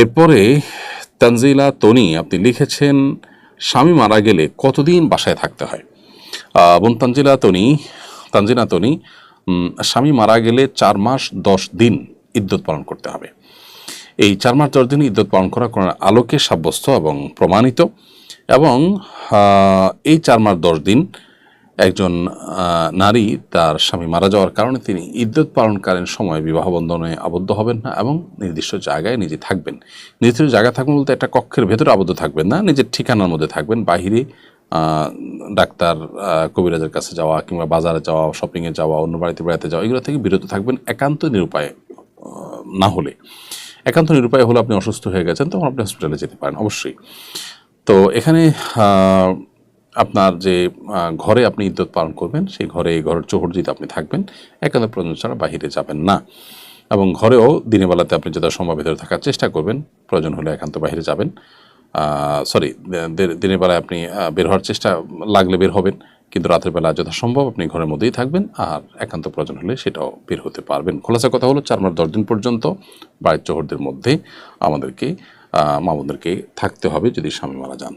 এরপরে তানজিলা তনি আপনি লিখেছেন, স্বামী মারা গেলে কতদিন বাসায় থাকতে হয়? বোন তানজিলা তনি তানজিলা তনি স্বামী মারা গেলে চার মাস দশ দিন ইদ্যত পালন করতে হবে। এই চার মাস দশ দিন ইদ্যত পালন করা কোরআনের আলোকে সাব্যস্ত এবং প্রমাণিত এবং এই চার মাস দশ দিন একজন নারী তার স্বামী মারা যাওয়ার কারণে তিনি ইদ্যত পালনকালীন সময় বিবাহ বন্ধনে আবদ্ধ হবেন না এবং নির্দিষ্ট জায়গায় নিজে থাকবেন। নির্দিষ্ট জায়গায় থাকবেন বলতে একটা কক্ষের ভেতরে আবদ্ধ থাকবেন না, নিজের ঠিকানার মধ্যে থাকবেন। বাহিরে ডাক্তার কবিরাজের কাছে যাওয়া কিংবা বাজারে যাওয়া শপিংয়ে যাওয়া, অন্য বাড়িতে বেড়াতে যাওয়া, এগুলো থেকে বিরত থাকবেন একান্ত নিরুপায় না হলে। একান্ত নিরুপায় হলে আপনি অসুস্থ হয়ে গেছেন, তখন আপনি হসপিটালে যেতে পারেন, অবশ্যই। তো এখানে আপনার যে ঘরে আপনি ইদ্যত পালন করবেন সেই ঘরে এই ঘরের চৌহর্জিতে আপনি থাকবেন একান্ত প্রয়োজন ছাড়া বাহিরে যাবেন না। এবং ঘরেও দিনের বেলাতে আপনি যত সম্ভব ভেতরে থাকার চেষ্টা করবেন প্রয়োজন হলে একান্ত বাইরে যাবেন। সরি দিনের বেলায় আপনি বের হওয়ার চেষ্টা লাগলে বের হবেন কিন্তু রাতের বেলা যথাসম্ভব আপনি ঘরের মধ্যেই থাকবেন আর একান্ত প্রয়োজন হলে সেটাও বের হতে পারবেন। খোলাসা কথা হলো চার মাস দশ দিন পর্যন্ত বাড়ির চৌহরদের মধ্যে আমাদেরকে আহ, মা বোনদেরকে থাকতে হবে যদি স্বামী মারা যান।